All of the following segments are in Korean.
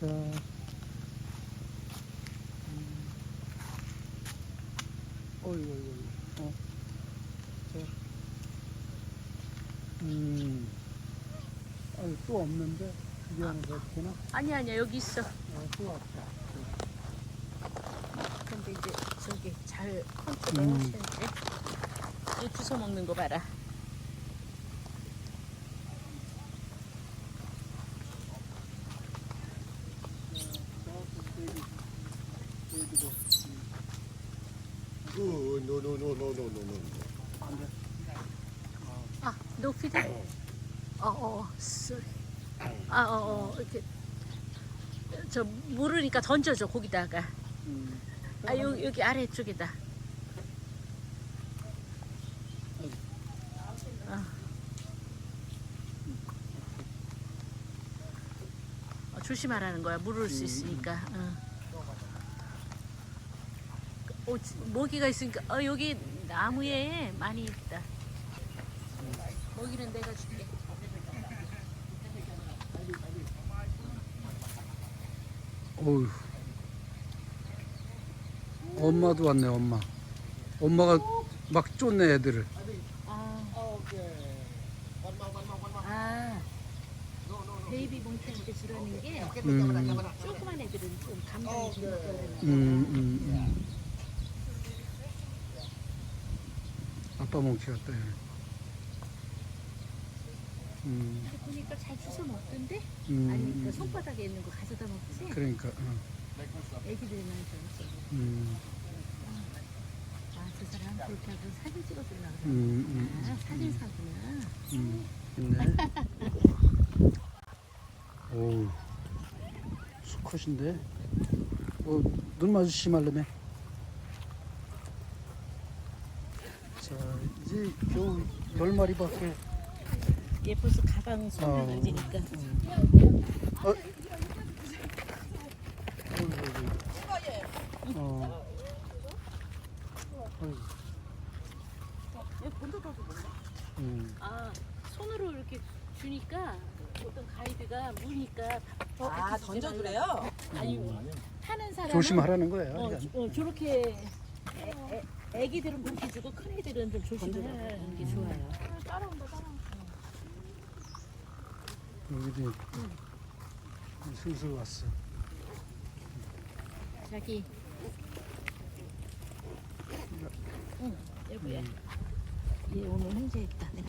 자. 음. 어이구, 어이구, 어이구. 어. 자. 음. 아유, 또 없는데? 미안해서 어떻게 나? 아니 아니야 여기 있어. 어, 또 왔다. 근데 이제 저기 잘 컨트롤 음. 하시는데 이 주워 먹는 거 봐라. 아 노피드. 어어 쏘리. 아 어 어 이렇게 저 모르니까 던져줘 거기다가. 음. 아 여기 여기 아래쪽에다. 어. 어, 조심하라는 거야 물을 수 있으니까. 어. 어, 지- 모기가 있으니까 어 여기 나무에 많이 있다. 모기는 내가 줄게. 어휴. 엄마도 왔네, 엄마. 엄마가 막 쫓네, 애들을. 아, 아 베이비 몽키한테 주라는 게 음, 조그만 애들은 좀 감당이 좀. 음, 음, 음. 아빠 몽키 같다, 얘. 음, 보니까 잘 주워 먹던데? 음, 아니 그 음. 손바닥에 있는 거 가져다 먹지? 그러니까, 어. 애기들만 좀 음, 아저 사람 그렇게 하고 사진 찍어주려고 그래 음, 음, 아 사진사구나 음. 있네. 오, 수컷인데? 어, 눈 마주치지 말라며. 자, 이제 겨우 열 마리밖에. 얘 벌써 가방 손을 어. 만지니까 어. 어. 몰라 음. 아 손으로 이렇게 주니까 어떤 가이드가 무니까 아 던져주래요? 아니 타는 사람은 조심하라는 거야. 어. 어, 저렇게 애, 애, 애기들은 그렇게 주고 큰 애들은 좀 조심하는 게 좋아요. 따라온다 따라온다. 여기도 슬슬 왔어. 자기. 응 여보야. 얘 오늘 현재했다. 네.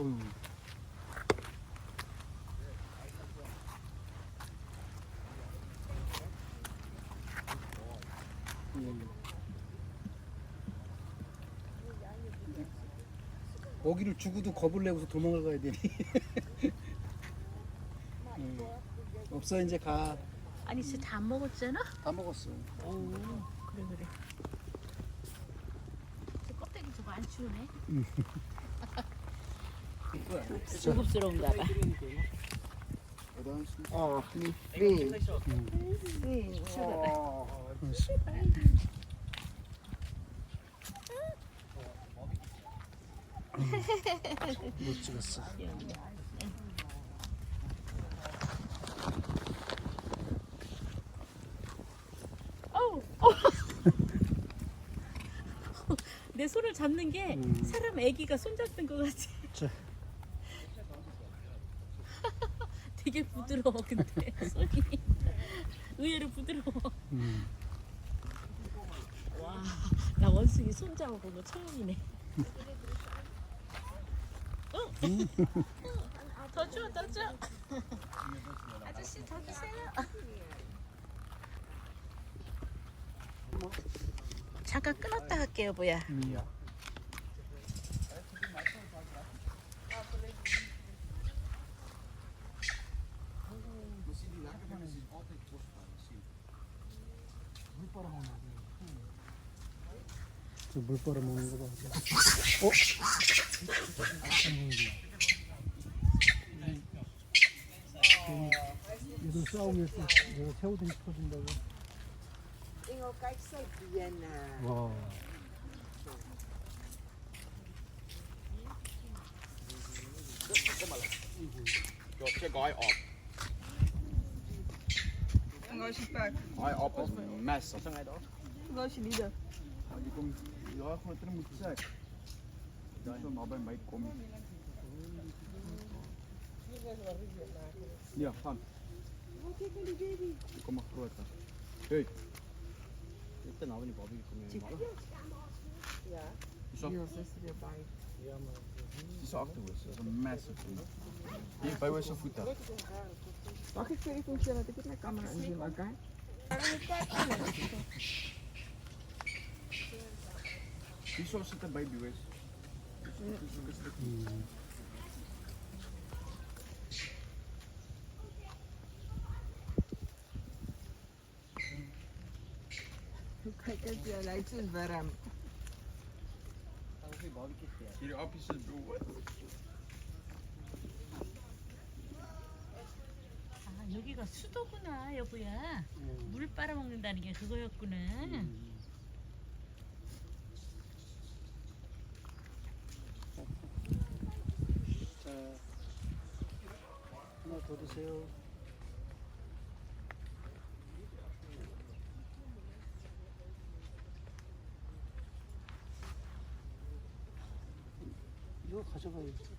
어휴. 먹이를 주고도 겁을 내고서 도망을 가야 되니. 음. 없어 이제 가. 아니 진짜 다 안 먹었잖아? 다 먹었어. 오 그래 그래. 저 껍데기 저거 안 치우네. 고급스러운가 봐. Oh, free, free. 응, 치워봐. 못 찍었어. 내 손을 잡는 게 음. 사람 아기가 손 잡는 것. 자. 되게 부드러워 근데 손이 의외로 부드러워. 음. 와, 나 원숭이 손 잡아본 거 처음이네. 응. 더 줘, 더 줘. 아저씨 더 주세요. 잠깐 끊었다 할게요, 뭐야. 물 빨아 먹는 거 봐. 어? 음. 얘들 싸움에서 내가 새우등이 터진다고. Kijk zo Vienna. 와. Gói ọp. Waar is je paard? Hij appel is een mes. Waar is je kom ja, gewoon terug moet Dat Dan bij mij komt. Ja, gaan. Wat die baby. Kom maar groter. Hey. Dit is nou nie baby kom. Ja. Is Hier is dit erbij. Ja, maar is massive. Hier bij ons se voete. mag ik vir die dat ek net my kamera inneem, okay? Kijk eens, jij lijkt warm. Hier appjes is broer. 아, 여기가 수도구나, 여보야. 물 빨아먹는다는 게 그거였구나. 하나 더 드세요. 이거 가져가야지.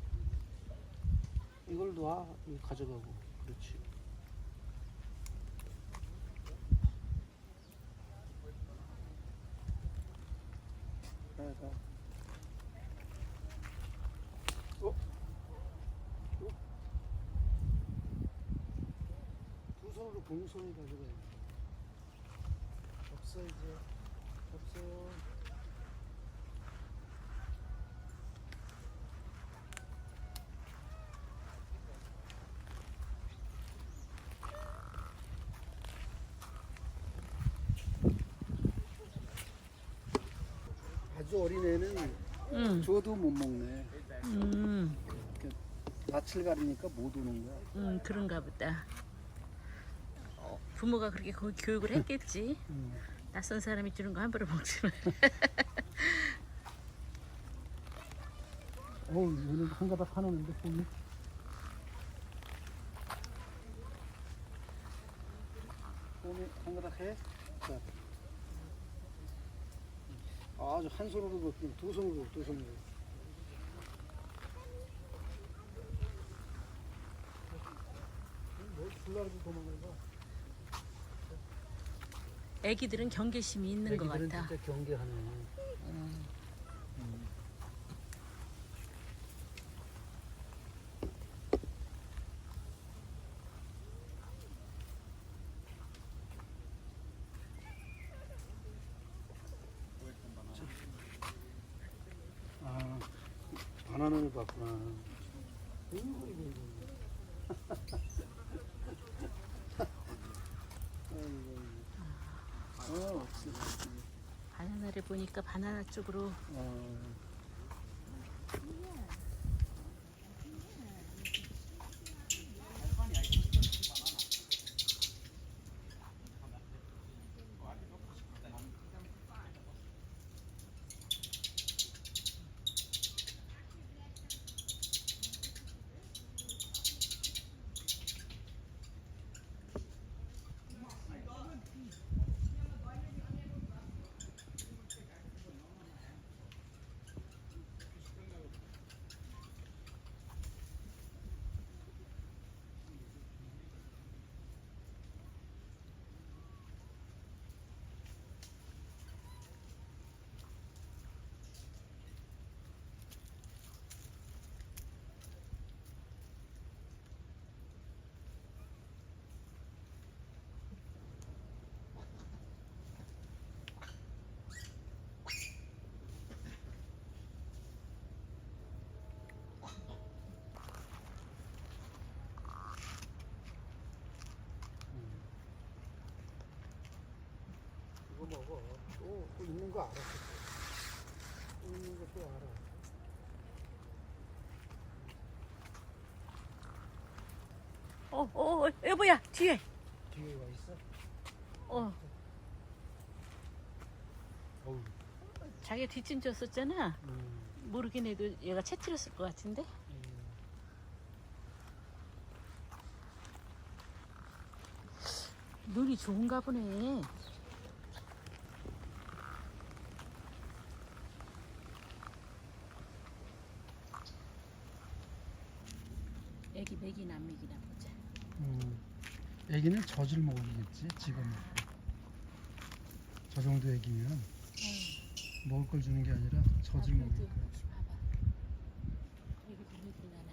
이걸 놔. 이거 가져가고. 그렇지. 자, 자. 공손히 가져가야 돼. 없어 이제. 없어요. 아주 어린 애는 응. 줘도 못 먹네. 음, 낯을 가리니까 못 오는 거야. 음, 그런가 보다. 어, 부모가 그렇게 거- 교육을 했겠지. 음. 낯선 사람이 주는 거 함부로 먹지 마. 어우, 얘는 한 가닥 하나는데 봄이. 봄이 한 가닥 해. 자. 아주 한 손으로 걷긴 두 손으로 두 손으로. 뭐 줄라르고 도망가는 거. 애기들은 경계심이 있는 것 애기들은 같아. 진짜 경계하네. 아, 바나나를 봤구나. 아이고, 아이고, 아이고. 아이고, 아이고. 어, 없어. 바나나를 보니까 바나나 쪽으로 어. 이거 먹어. 또, 또 있는 거 알아. 또 있는 것도 알아. 어, 어, 어, 여보야 뒤에. 뒤에 와 있어? 어, 어우. 자기 뒷짐 줬었잖아. 음, 모르긴 해도 얘가 채트렸을 것 같은데. 음. 눈이 좋은가 보네. 애기 먹이나 안 먹이나 보자. 음, 애기는 젖을 먹이겠지 지금. 저 정도 애기면 먹을 걸 주는 게 아니라 젖을 먹일 거야. 봐봐. 애기도 먹이려나.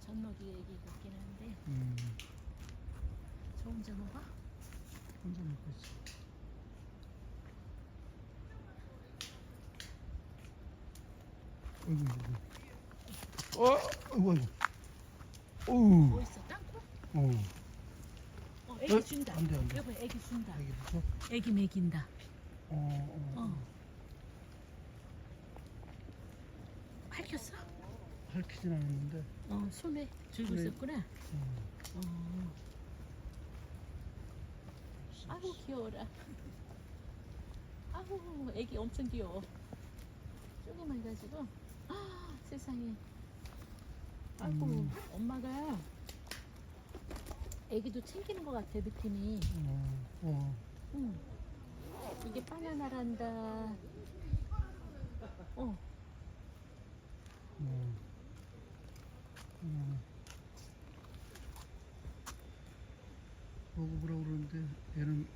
젖먹이 애기 같긴 한데 음, 저 혼자 먹어? 혼자 먹고 있어. 어이구, 어이구. 어, 어이구, 어이구. 어우, 뭐 있어? 땅콩? 어, 어, 애기 어? 준다. 안 돼, 안 돼. 여보, 애기 준다. 애기 무서? 애기 먹인다. 어, 어, 어. 밝혔어? 핥히진 않았는데. 어, 손에 들고 손에- 있었구나. 어. 어. 아이고 귀여워라. 아이고 애기 엄청 귀여워. 쪼기만 가지고. 아 세상에. 아이고 음. 엄마가 애기도 챙기는 것 같아 느낌이. 어, 어, 응. 이게 바나나란다. 어. 어. 어. 먹어보라고 그러는데 얘는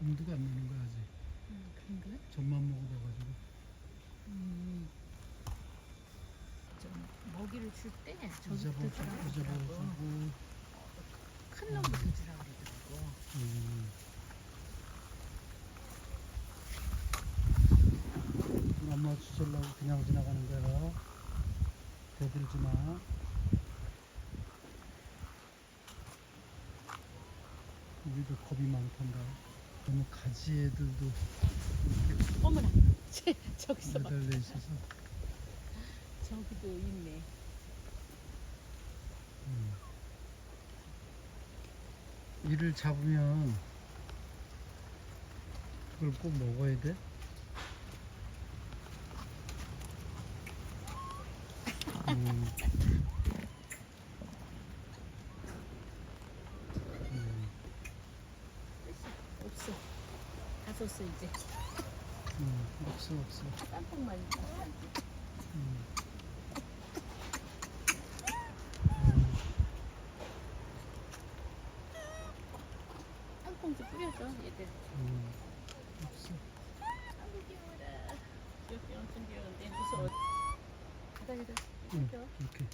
엄두가 안 나는 거야 아직 음, 그런가? 젖만 먹어봐가지고 음. 좀 먹이를 줄 때 저기부터 주라고 그러더라고. 큰 놈부터 주라고 그러더라고. 음. 엄마 주술라고 그냥 지나가는 거야 대들지 마 우리도 겁이 많단다 너무 가지 애들도 어머나, 쟤, 저기서 봐. 매달려 있어서 저기도 있네. 음. 이를 잡으면 그걸 꼭 먹어야 돼? 음. 음, 없어. 다 썼어 이제. 음, 없어 없어. 땀뽕만 있어. 음. 음, 땀뽕 좀 뿌려줘 얘들. 음, 없어. 아이고 귀여워라. 귀엽게 엄청 귀여운데 무서워. 가다 가다. 응, 껴. 이렇게.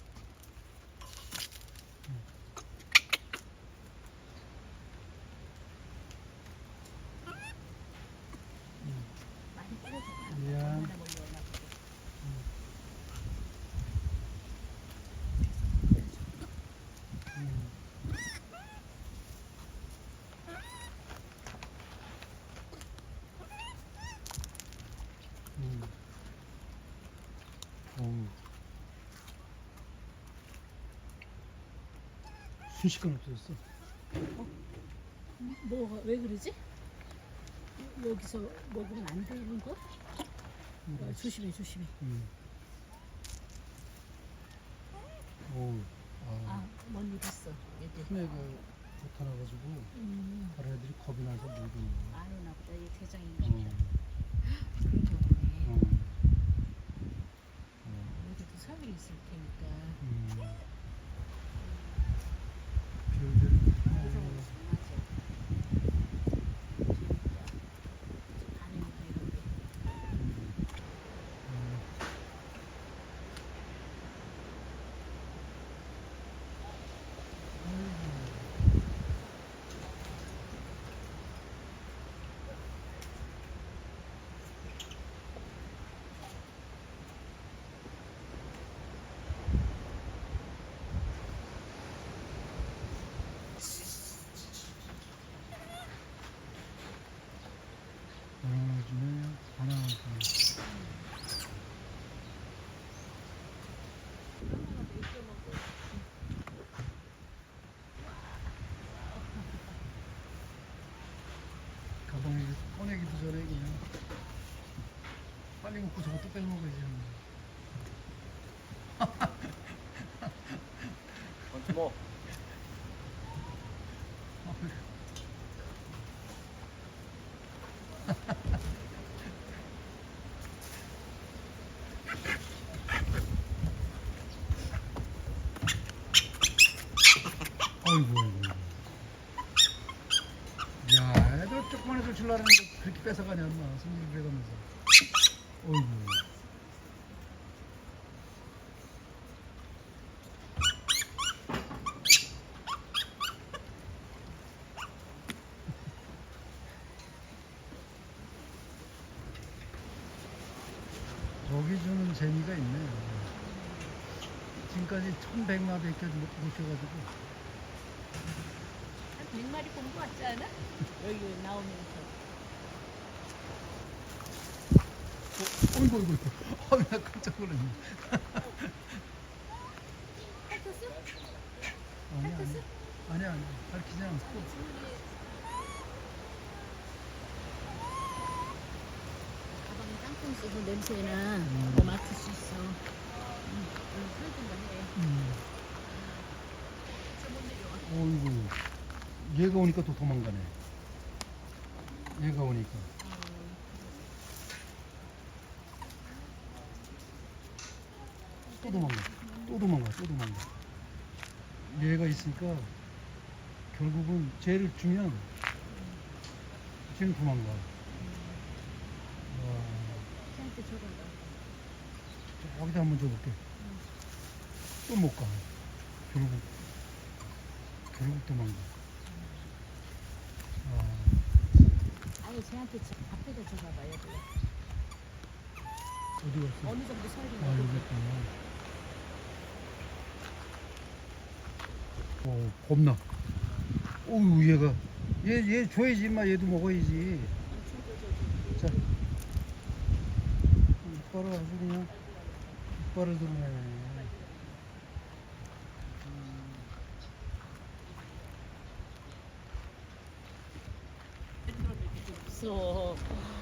많이 뿌려줘. 미안. 얼마나 멀리 오나 보고. 음. 음. 어우. 순식간 없어졌어. 뭐가 왜 그러지? 여기서 먹으면 안 되는 거? 어, 음. 조심해 조심해. 음. 어우. 아, 아, 먼일 있어 얘들. 큰 애가 나타나가지고 음, 다른 애들이 겁이 나서 못 오는 거야. 안 오나 보다. 얘 대장인가 어. 보다. 보네. 어. 어. 여기도 살이 있을 테니까. 음. 별들 빼먹어 이제 어이구. 야, 애들 조금만 해서 줄라 그는데 그렇게 뺏어가냐, 엄마. 손님 빼가면서. 어이구. 지금까지 1100마리밖에 못 켜가지고 한 100마리 본 거 같지 않아? 여기 나오면서. 어이구 어이구 어이구 나 깜짝 놀랐네 핥았어? 아니 아니 아니 아니 밝히지 않았고 가방에 땅콩 있어서 냄새나 음. 뭐 맡을 수 있어. 음. 어이구. 얘가 오니까 또 도망가네. 얘가 오니까. 또 도망가. 또 도망가 또 도망가. 얘가 있으니까 결국은 쟤를 주면 쟤는 도망가. 와. 여기다 한번 줘볼게 또 못 가 결국 결국 도망가. 아, 아니 쟤한테 저- 앞에다 줘봐봐 여기. 어디 갔어? 어느 정도 살이 아. 여기 있구나. 어 겁나. 어우 얘가. 얘 얘 줘야지 임마. 얘도 먹어야지. 자. 이빨을 아주 그냥 이빨을 드러내 없어. 나한